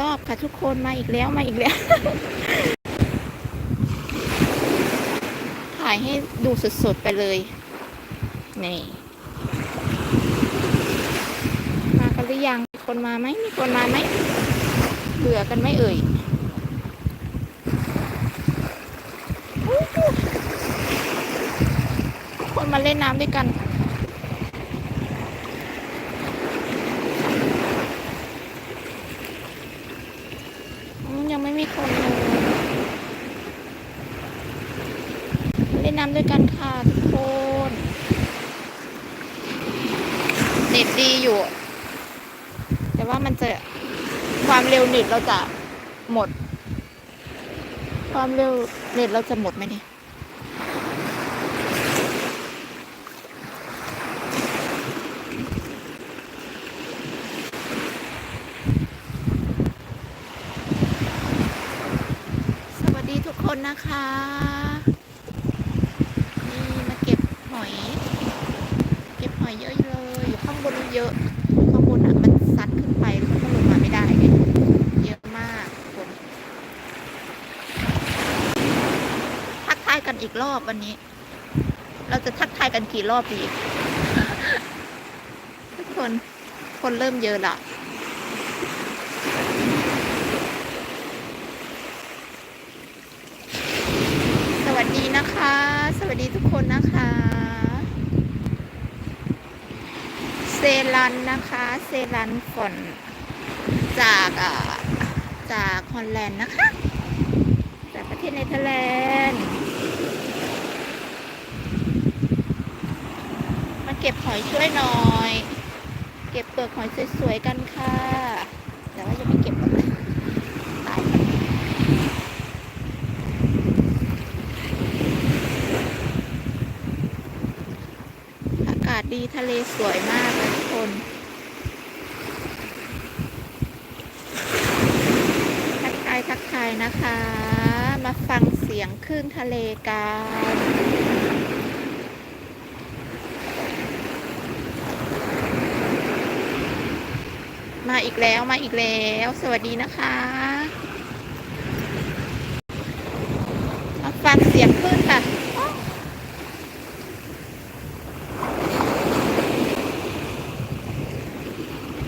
รอบค่ะทุกคนมาอีกแล้วมาอีกแล้ว ถ่ายให้ดูสดๆไปเลย นี่ มากันหรือยังมีคนมาไหมมีคนมาไหมเบื่อกันไหมเอ่ยคนมาเล่นน้ำด้วยกันมยังไม่มีคนเลยเล่นน้ำด้วยกันค่ะทุกคนเน็ตดีอยู่ แต่ว่ามันจะความเร็วเน็ตเราจะหมด ความเร็วเน็ตเราจะหมดไหมเนี่ยสวัสดีทุกคนนะคะ นี่มาเก็บหอย เก็บหอยเยอะเลยอยู่ข้างบนเยอะ ข้างบนอะมันซัดขึ้นไปแล้วมันก็ลงมาไม่ได้ไงเยอะมากทุกคนทักทายกัน อีกรอบวันนี้ เราจะทักทายกันกี่รอบดีทุกคน คนเริ่มเยอะละสวัสดีนะคะ สวัสดีทุกคนนะคะเซรันนะคะ เซรันฝนจากจากฮอลแลนด์นะคะ จากประเทศเนเธอร์แลนด์ มาเก็บหอยช่วยหน่อย เก็บเปลือกหอยสวยๆกันค่ะ แต่ว่ายังไม่เก็บหรอกตายก่อนอากาศดีทะเลสวยมากเลยทุกคนทักทายทักทายนะคะ มาฟังเสียงคลื่นทะเลกัน มา อีกแล้วมาอีกแล้ว สวัสดีนะคะมาฟังเสียงคลื่นค่ะ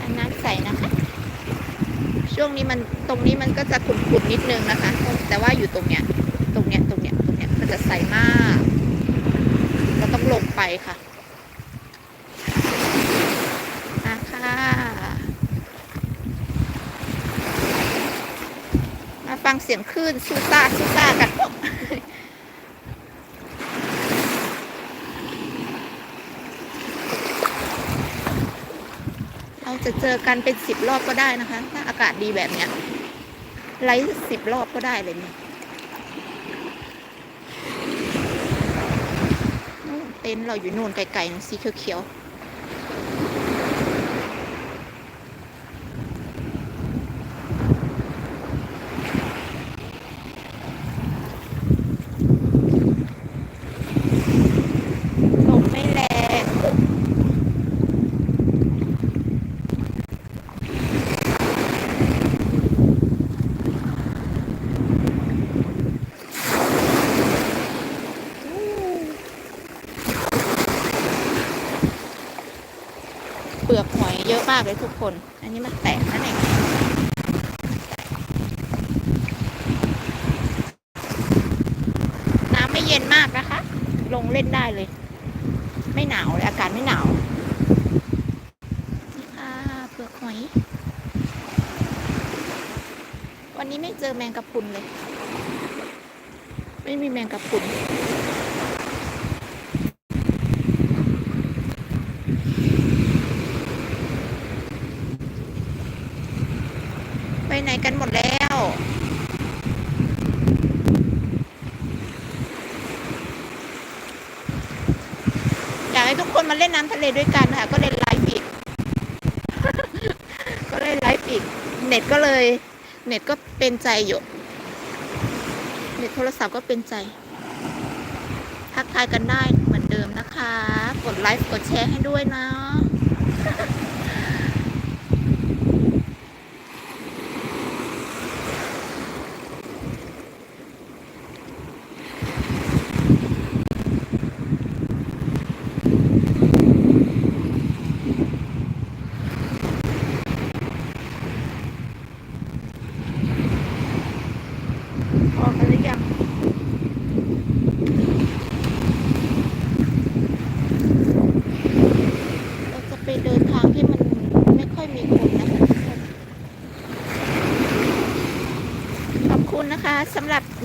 อันน้ำใสนะคะ ช่วงนี้มันตรงนี้มันก็จะขุ่นๆนิดนึงนะคะ แต่ว่าอยู่ตรงเนี้ย ตรงเนี้ยตรงเนี้ยตรงเนี้ยมันจะใสมาก เราต้องลงไปค่ะมาค่ะ มาฟังเสียงคลื่นซูซ่าซูซ่ากันเราจะเจอกันเป็นสิบรอบก็ได้นะคะ ถ้าอากาศดีแบบเนี้ยไลฟ์สิบรอบก็ได้เลยเนี่ยเต็นท์เราอยู่นู่นไกลๆสีเขียวๆลมไม่แรง เปลือก หอยเยอะมากเลยทุกคน อันนี้มันแตกนั่นเองน้ำไม่เย็นมากนะคะ ลงเล่นได้เลย ไม่หนาวเลย อากาศไม่หนาวนี่ค่ะเปลือกหอย วันนี้ไม่เจอแมงกะพรุนเลย ไม่มีแมงกะพรุน ไปไหนกันหมดแล้ว อยากให้ทุกคนมาเล่นน้ำทะเลด้วยกันค่ะ ก็เลยไลฟ์อีก ก็เลยไลฟ์อีก เน็ตก็เลย เน็ตก็เป็นใจอยู่ เน็ตโทรศัพท์ก็เป็นใจ ทักทายกันได้เหมือนเดิมนะคะ กดไลค์กดแชร์ให้ด้วยนะ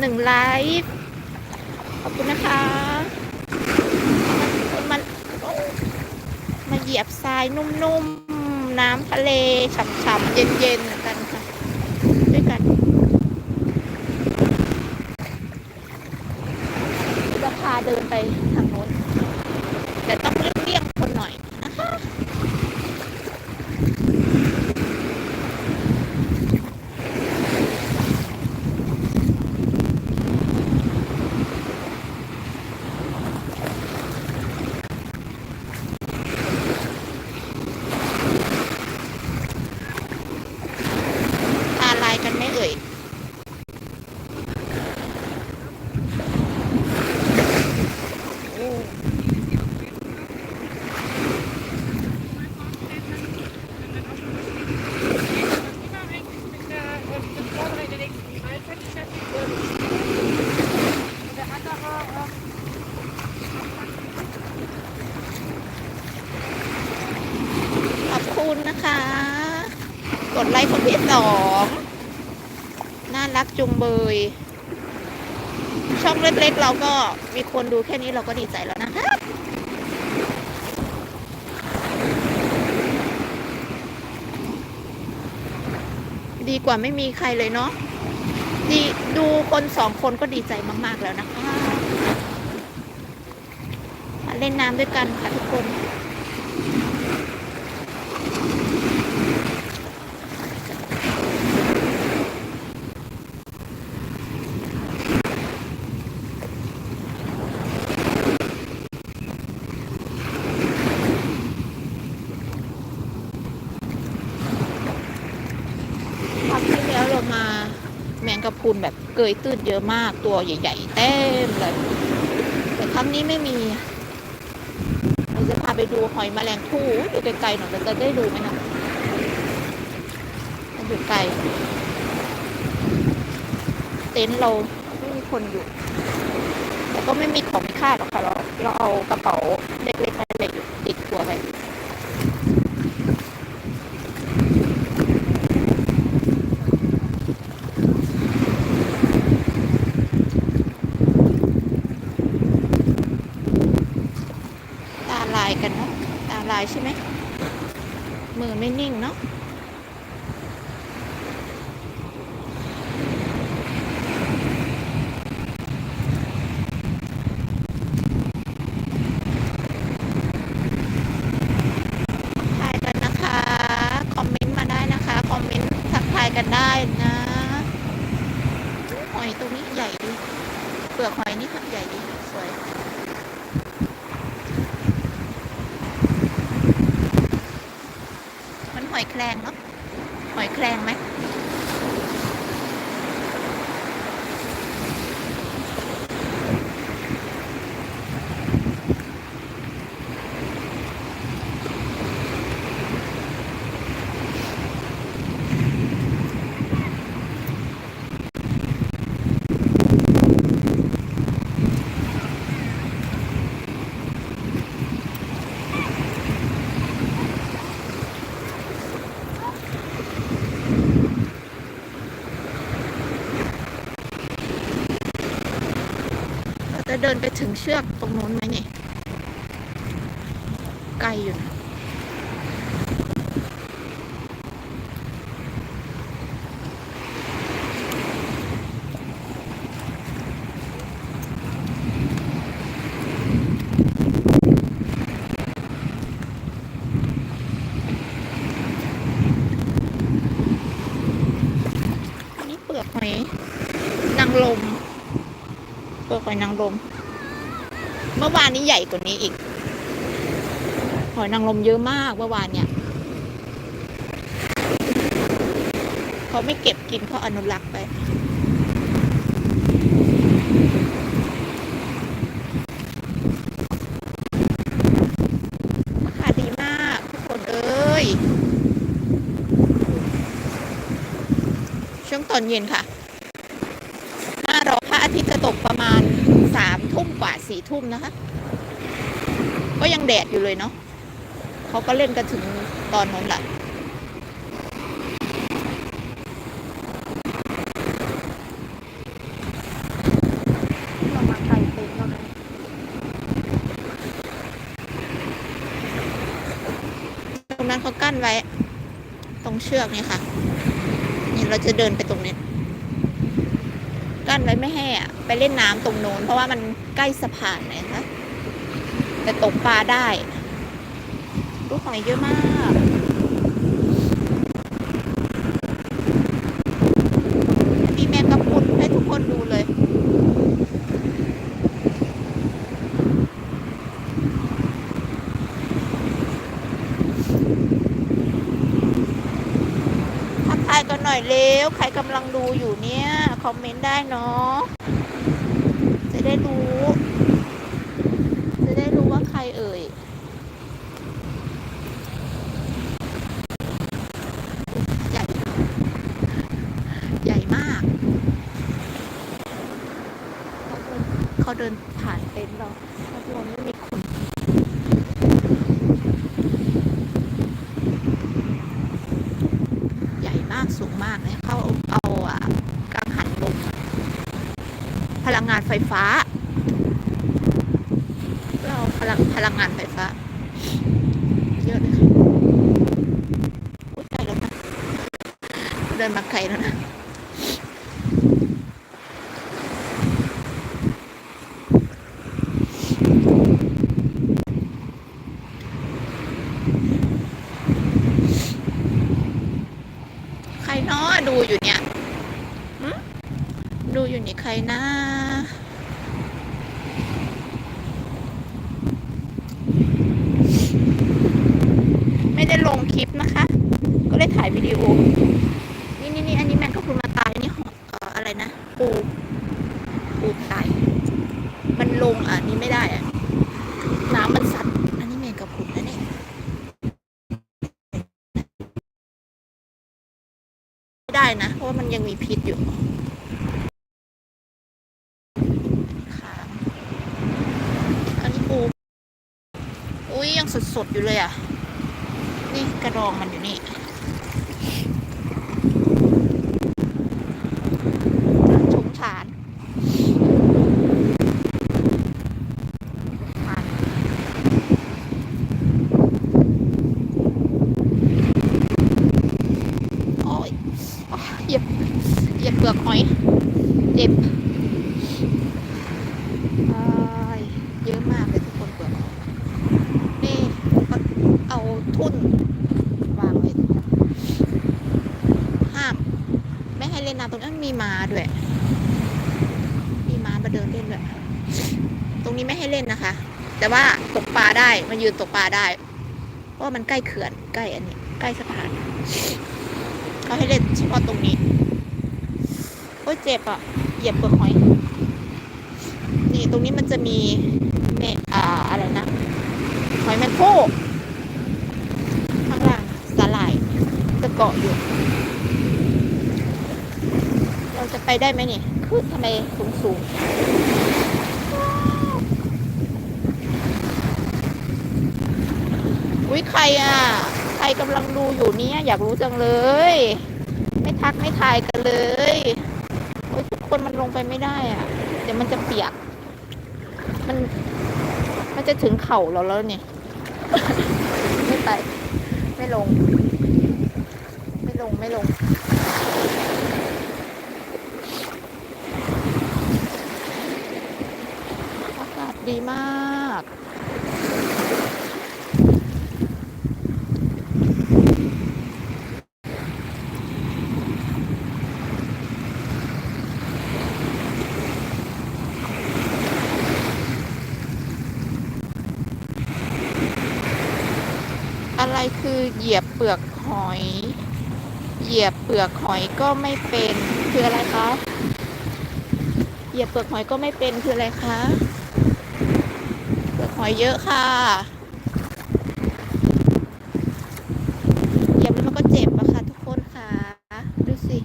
หนึ่งไลฟ์ขอบคุณนะคะมันมาเหยียบทรายนุ่มๆ น้ำทะเลฉ่ำๆ เย็นๆกันค่ะ ด้วยกันจะพาเดินไปทางโน้น แต่ต้องเลี่ยงๆคนหน่อยนะคะ ตาลายกันไหม่เอ่ย โอ้ ขอบคุณนะคะ กด ไลค์คนที่สองน่ารักจุงเบย ช่องเล็กๆเราก็มีคนดูแค่นี้เราก็ดีใจแล้วนะคะดีกว่าไม่มีใครเลยเนาะดีดูคนสองคนก็ดีใจมาก ๆ แล้วนะคะ มาเล่นน้ำด้วยกันค่ะทุกคน ครั้งที่แล้วเรามา แมงกะพรุนแบบเกยตื้นเยอะมากตัวใหญ่ ๆ เต็มเลย แต่ครั้งนี้ไม่มีเราจะพาไปดูหอยแมลงภู่อยู่ไกลๆหน่อยเราจะได้ดูไหมนะมันอยู่ไกล เต็นท์เราไม่มีคนอยู่ แต่ก็ไม่มีของมีค่าหรอกค่ะเราเราเอากระเป๋าเล็กๆเล็กๆติดตัวไป ตาลายกันเนาะตายใช่ไหม มือไม่นิ่งเนาะทายกันนะคะคอมเมนต์มาได้นะคะคอมเมนต์ทักทายกันได้นะหอยตรงนี้ใหญ่ดี เปลือกหอยนี่ค่ะใหญ่ดี สวย มันหอย แครงเนาะหอยแครงไหม เดินไปถึงเชือกตรงนู้นไหมเนี่ย ไกลอยู่นะอันนี้เปลือกหอยนางลม อหอยนางรมเมื่อวานนี้ใหญ่กว่านี้อีก หอยนางรมเยอะมากเมื่อวานเนี่ยเขาไม่เก็บกินเขาอนุรักษ์ไปราคาดีมากทุกคนเอ้ย ช่วงตอนเย็นค่ะ สี่ทุ่มนะคะ ก็ยังแดดอยู่เลยเนาะเขาก็เล่นกันถึงตอนนั้นแหละตรงนั้นเขากั้นไว้ ตรงเชือกนี่ค่ะ นี่เราจะเดินไปตรงนี้ กั้นไว้ไม่ให้อะ ไปเล่นน้ำตรงโน้นเพราะว่ามันใกล้สะพานนะคะแต่ตกปลาได้ลูกหอยเยอะมากมีแมงกะพรุนให้ทุกคนดูเลยทักทายกันหน่อยเร็ว ใครกำลังดูอยู่เนี่ย คอมเมนต์ได้เนาะได้รู้ จะได้รู้ว่าใครเอ่ย ใหญ่ ใหญ่มาก เขาเดินเขาเดินผ่านเต็นท์เราเขาบอกไม่มีคน ใหญ่มากสูงมากเนี่ยเขาเอาอะกังหันลม พลังงานไฟฟ้า เราพลังพลังงานไฟฟ้า เยอะเลยค่ะเดินมาไกลแล้วนะ ใครเนาะดูอยู่เนี่ยหึดูอยู่ นี่ใครนะไม่ได้ลงคลิปนะคะ ก็เลยถ่ายวิดีโอ นี่นี่นี่อันนี้แมงกะพรุนมาตายนี่ของเอ่ออะไรนะ ปูปูตายมันลงอะนี่ไม่ได้อะน้ำมันสัดอันนี้แมงกะพรุนนะเนี่ยไม่ได้นะ เพราะว่ามันยังมีพิษอยู่ค่ะอันนี้ปู อุ้ยยัง สดๆอยู่เลยอะ นี่กระดองมันอยู่นี่ ชงฉานมันโอ้ยอ๋อเหยียบเหยียบเปลือกหอย เจ็บอ้ายเยอะมากเลยทุกคนเปลือกหอยนี่ก็เอาทุ่นวางไว้ห้าม ไม่ให้เล่นน้ำตรงนั้นมีม้าด้วย มีม้ามาเดินเล่นด้วย ตรงนี้ไม่ ให้เล่นนะคะ แต่ว่าตกปลาได้มายืนตกปลาได้เพราะว่ามันใกล้เขื่อนใกล้อันนี้ ใกล้สะพานเขาให้เล่นเฉพาะตรงนี้โอ้ยเจ็บอะเหยียบเปลือกหอย นี่ตรงนี้มันจะมีเมอ่าอะไรนะหอยแมงโคข้างล่างสาหร่ายจะเกาะอยู่ เราจะไปได้ไหมนี่ขึ้นทำไมสูงสูง อุ้ยใครอะ ใครกำลังดูอยู่เนี่ยอยากรู้จังเลย ไม่ทักไม่ทายกันเลยโอ้ยทุกคนมันลงไปไม่ได้อะ เดี๋ยวมันจะเปียก มัน มันจะถึงเข่าเราแล้วเนี่ย ไม่ไป ไม่ลง ไม่ลงไม่ลงอากาศดีมาก อะไรคือเหยียบเปลือกหอย เหยียบเปลือกหอยก็ไม่เป็นคืออะไรคะเหยียบเปลือกหอยก็ไม่เป็นคืออะไรคะ เปลือกหอยเยอะค่ะ เหยียบแล้วมันก็เจ็บอะค่ะทุกคนค่ะ ดูสิ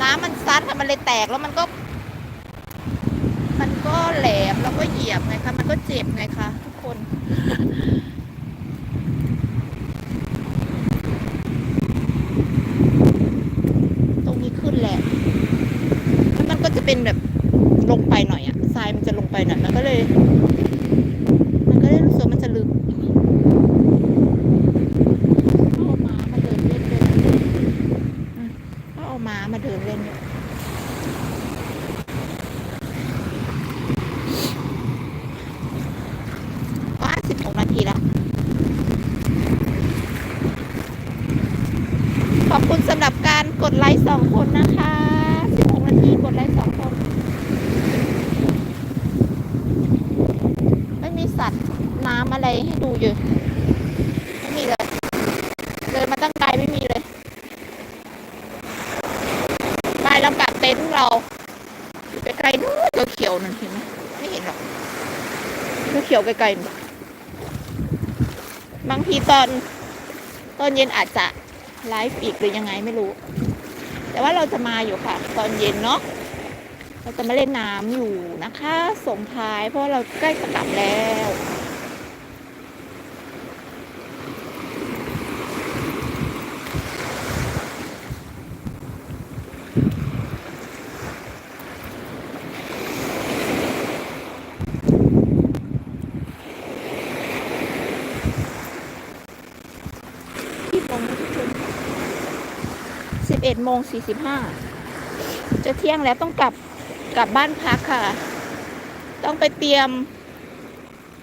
น้ำมันซัดค่ะมัน เลยแตกแล้วมันก็ มันก็แหลมแล้วก็เหยียบไงคะมันก็เจ็บไงคะทุกคนตรงนี้ขึ้นแหละจะเป็นแบบลงไปหน่อยอะทรายมันจะลงไปหน่อยมันก็เลย มันก็เลยรู้สึกมันจะลึกเอาม้ามาเดินเล่นด้วยนะอืมก็เอาม้ามาเดินเล่นด้วยก็สิบหกนาทีแล้ว ขอบคุณสำหรับการกดไลค์สองคนนะคะ16นาทีกดไลค์สองคน ไม่มีสัตว์น้ำอะไรให้ดูอยู่ไม่มีเลยเดินมาตั้งไกลไม่มีเลยไปเรากลับเต็นท์เราอยู่ไกลๆนู้นเขียวๆนั่นเห็นไหมไม่เห็นหรอกเขียวๆไกลๆบางทีตอนตอนเย็นอาจจะไลฟ์อีกหรือยังไงไม่รู้ แต่ว่าเราจะมาอยู่ค่ะ ตอนเย็นเนาะเราจะมาเล่นน้ำอยู่นะคะ ส่งท้ายเพราะเราใกล้จะกลับแล้ว ที่โมงสิบเอ็ ดโมงสี่สิบห้าจะเที่ยงแล้วต้องกลับกลับบ้านพักค่ะ ต้องไปเตรียม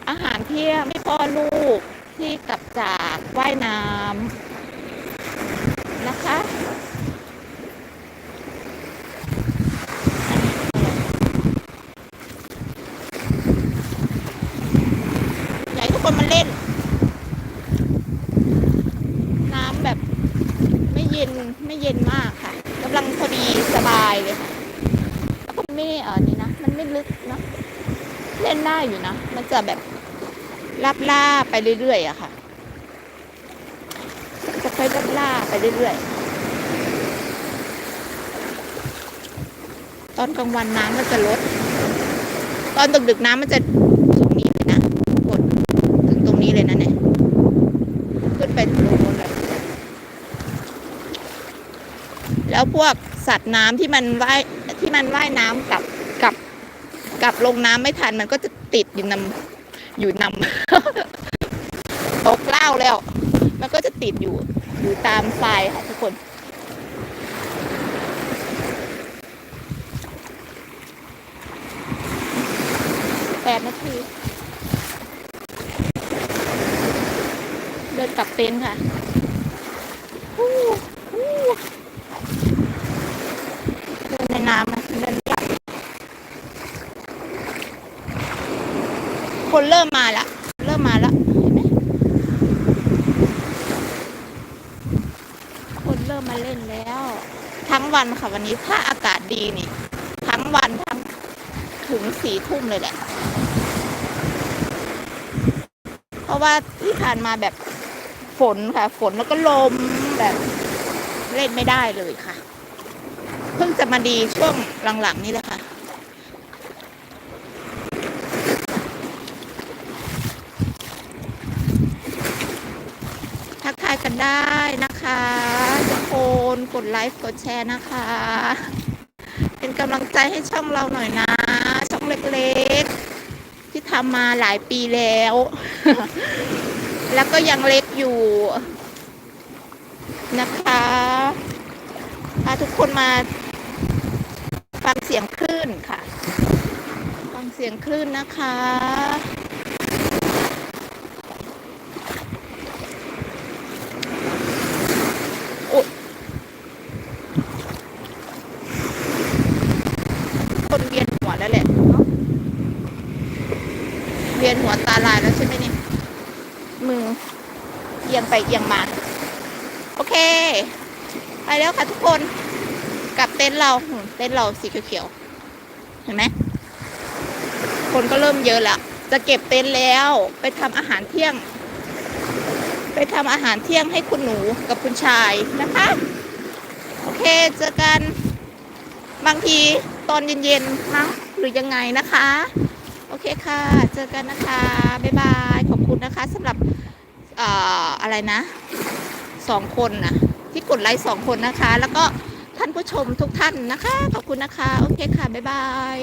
อาหารเที่ยงไม่พ่อลูกที่กลับจากว่ายน้ำนะคะอยากให้ทุกคนมาเล่นำแบบไม่ เย็นไม่เย็นมากค่ะกำลังพอดีสบายเลยค่ะแล้วก็ไม่เออนี่นะมันไม่ลึกเนาะเล่นได้อยู่นะมันจะแบบลาบล่าไปเรื่อยๆอะค่ะจะค่อยลาบล่าไปเรื่อยๆตอนกลางวันน้ำมันจะลด ตอนดึกๆน้ำมันจะสูงนี้เลยนะกดถึงตรงนี้เลยนะเนี่ยขึ้นไปถึงตรงนู้นเลย แล้ว พวกสัตว์น้ำที่มันว่ายที่มันว่ายน้ำกับกับกับลงน้ำไม่ทันมันก็จะติดอยู่นำอยู่นำตกเล่าแล้ว มันก็จะติดอยู่อยู่ตามทรายค่ะทุกคนแปดนาที เดินกลับเต็นท์ค่ะฮู้ฮู้ เดินในน้ำนะเดินกลับคนเริ่มมาละ เริ่มมาละเห็นไหมคนเริ่ มาเล่นแล้ว ทั้งวันค่ะวันนี้ถ้าอากาศดีนี่ ทั้งวันทั้งถึงสี่ทุ่มเลยแหละ เพราะว่าที่ผ่านมาแบบฝนค่ะ ฝนแล้วก็ลมแบบเล่นไม่ได้เลยค่ะ เพิ่งจะมาดีช่วงหลังๆ นี่แหละค่ะ ทักทายกันได้นะคะทุกคน กดไลค์กดแชร์นะคะ เป็นกำลังใจให้ช่องเราหน่อยนะ ช่องเล็กๆ ที่ทำมาหลายปีแล้ว แล้วก็ยังเล็กอยู่ นะคะพาทุกคนมาฟังเสียงคลื่นค่ะ ฟังเสียงคลื่นนะคะ โอ๊ยคนเวียนหัวแล้วแหละเนาะเวียนหัวตาลายแล้วใช่ไหมเนี่ย มือเอีย งไปเอียงมา โอเค ไปแล้วค่ะทุกคนกลับเต็นท์เราเต็นท์เราสีเขียวๆเห็นไหมคนก็เริ่มเยอะแล้ว จะเก็บเต็นท์แล้วไปทำอาหารเที่ยง ไปทำอาหารเที่ยงให้คุณหนูกับคุณชายนะคะ โอเคเจอกันบางทีตอนเย็นๆมั้งหรือยังไงนะคะ โอเคค่ะ เจอกันนะคะ บ๊ายบาย ขอบคุณนะคะสำหรับ เอ่ออะไรนะสองคนนะที่กดไลค์สองคนนะคะ แล้วก็ท่านผู้ชมทุกท่านนะคะ ขอบคุณนะคะ โอเคค่ะ บ๊ายบาย